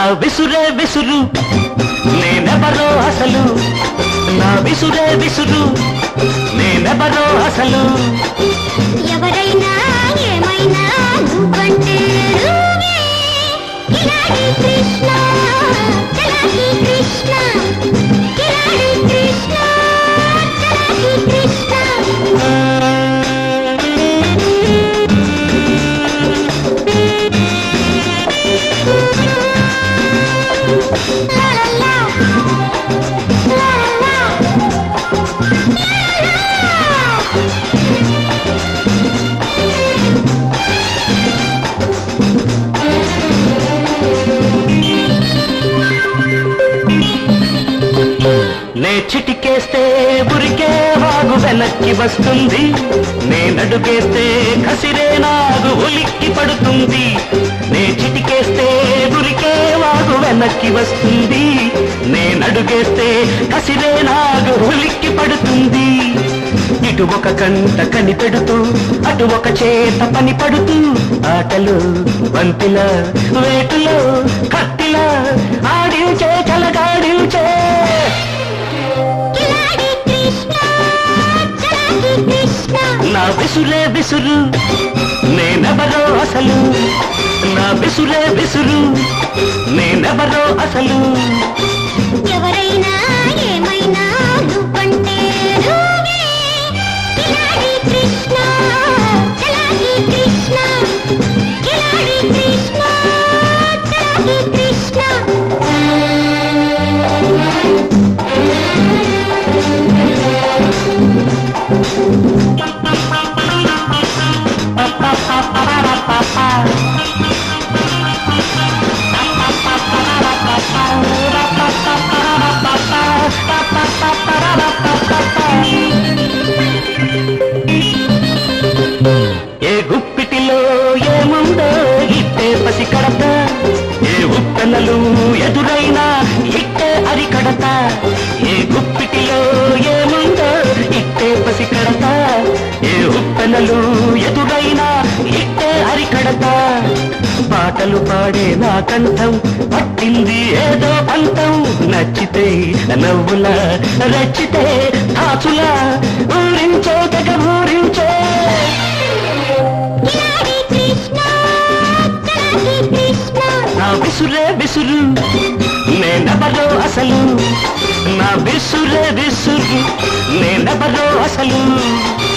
నా విసురే విసురు. నేనెవరో అసలు? నా విసురే విసురు. నేనెవరో అసలు? ఎవరైనా నే చిటికేస్తే ఉరికే వాగు వెనక్కి వస్తుంది. నేనడుగేస్తే కసిరే నాగు ఉలిక్కి పడుతుంది. నే వస్తుంది. నేనడుగేస్తే కసిరే నాగు ఉలిక్కి పడుతుంది. ఇటు ఒక కంట కని పెడుతూ అటు ఒక చేత పని పడుతూ ఆటలు బంతిల వేటులో కత్తిల ఆడించే కృష్ణ. నా విసురే విసురు నేనెవరో అసలు. నా విసురే విసురు నేనెవరో అసలు? కడత ఏ ఉప్పెనలు ఎదురైనా ఇట్టే అరి కడత పాటలు పాడే నా కంఠం పట్టింది ఏదో పంతం. నచ్చితే నవ్వుల రచ్చితే తాచుల ఊరించే తెగ ఊరించే. నా విసురే విసురు నేనెవరో అసలు. నా విసురే విసురు నేనెవరో అసలు ఎవరైనా